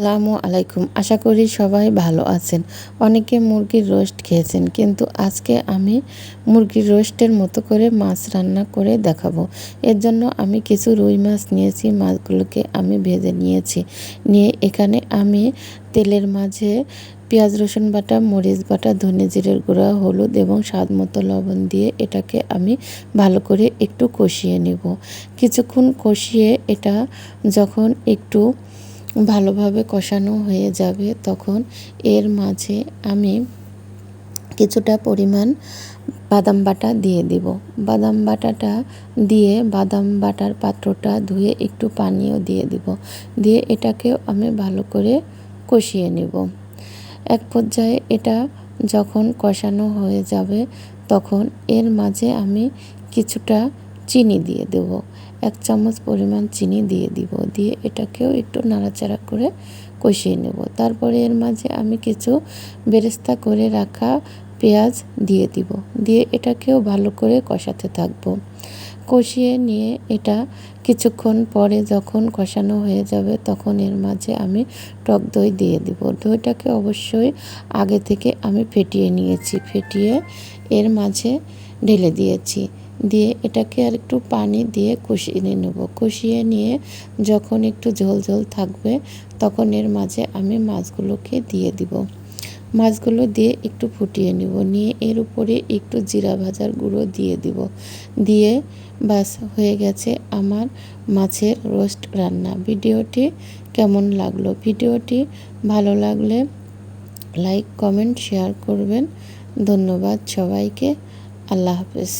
আসসালামু আলাইকুম। আশা করি সবাই ভালো আছেন। অনেকে মুরগির রোস্ট খেয়েছেন, কিন্তু আজকে আমি মুরগির রোস্টের মতো করে মাছ রান্না করে দেখাবো। এর জন্য আমি কিছু রুই মাছ নিয়েছি, মাছগুলোকে আমি ভেজে নিয়েছি। নিয়ে এখানে আমি তেলের মাঝে পেঁয়াজ, রসুন বাটা, মরিচ বাটা, ধনে জিরের গুঁড়া, হলুদ এবং স্বাদ মতো লবণ দিয়ে এটাকে আমি ভালো করে একটু কষিয়ে নেব। কিছুক্ষণ কষিয়ে এটা যখন একটু ভালোভাবে কষানো হয়ে যাবে, তখন এর মাঝে আমি কিছুটা পরিমাণ বাদাম বাটা দিয়ে দিব। বাদাম বাটাটা দিয়ে বাদাম বাটার পাত্রটা ধুয়ে একটু পানিও দিয়ে দিব। দিয়ে এটাকেও আমি ভালো করে কষিয়ে নেব। এক পর্যায়ে এটা যখন কষানো হয়ে যাবে, তখন এর মাঝে আমি কিছুটা চিনি দিয়ে দেব। এক চামচ পরিমাণ চিনি দিয়ে দিব। দিয়ে এটাকেও একটু নাড়াচাড়া করে কষিয়ে নেব। তারপরে এর মাঝে আমি কিছু বেরেস্তা করে রাখা পেঁয়াজ দিয়ে দিব। দিয়ে এটাকেও ভালো করে কষাতে থাকব। কষিয়ে নিয়ে এটা কিছুক্ষণ পরে যখন কষানো হয়ে যাবে তখন এর মাঝে আমি টক দই দিয়ে দিব। দইটাকে অবশ্যই আগে থেকে আমি ফেটিয়ে নিয়েছি। ফেটিয়ে এর মাঝে ঢেলে দিয়েছি। দিয়ে এটাকে আর একটু পানি দিয়ে কষিয়ে নেব। কষিয়ে নিয়ে যখন একটু ঝোল ঝোল থাকবে, তখন এর মাঝে আমি মাছগুলোকে দিয়ে দিব। মাছগুলো দিয়ে একটু ফুটিয়ে নেব। নিয়ে এর উপরে একটু জিরা ভাজার গুঁড়ো দিয়ে দিব। দিয়ে বাস, হয়ে গেছে আমার মাছের রোস্ট রান্না। ভিডিওটি কেমন লাগল? ভিডিওটি ভালো লাগলে লাইক, কমেন্ট, শেয়ার করবেন। ধন্যবাদ সবাইকে। আল্লাহ হাফেজ।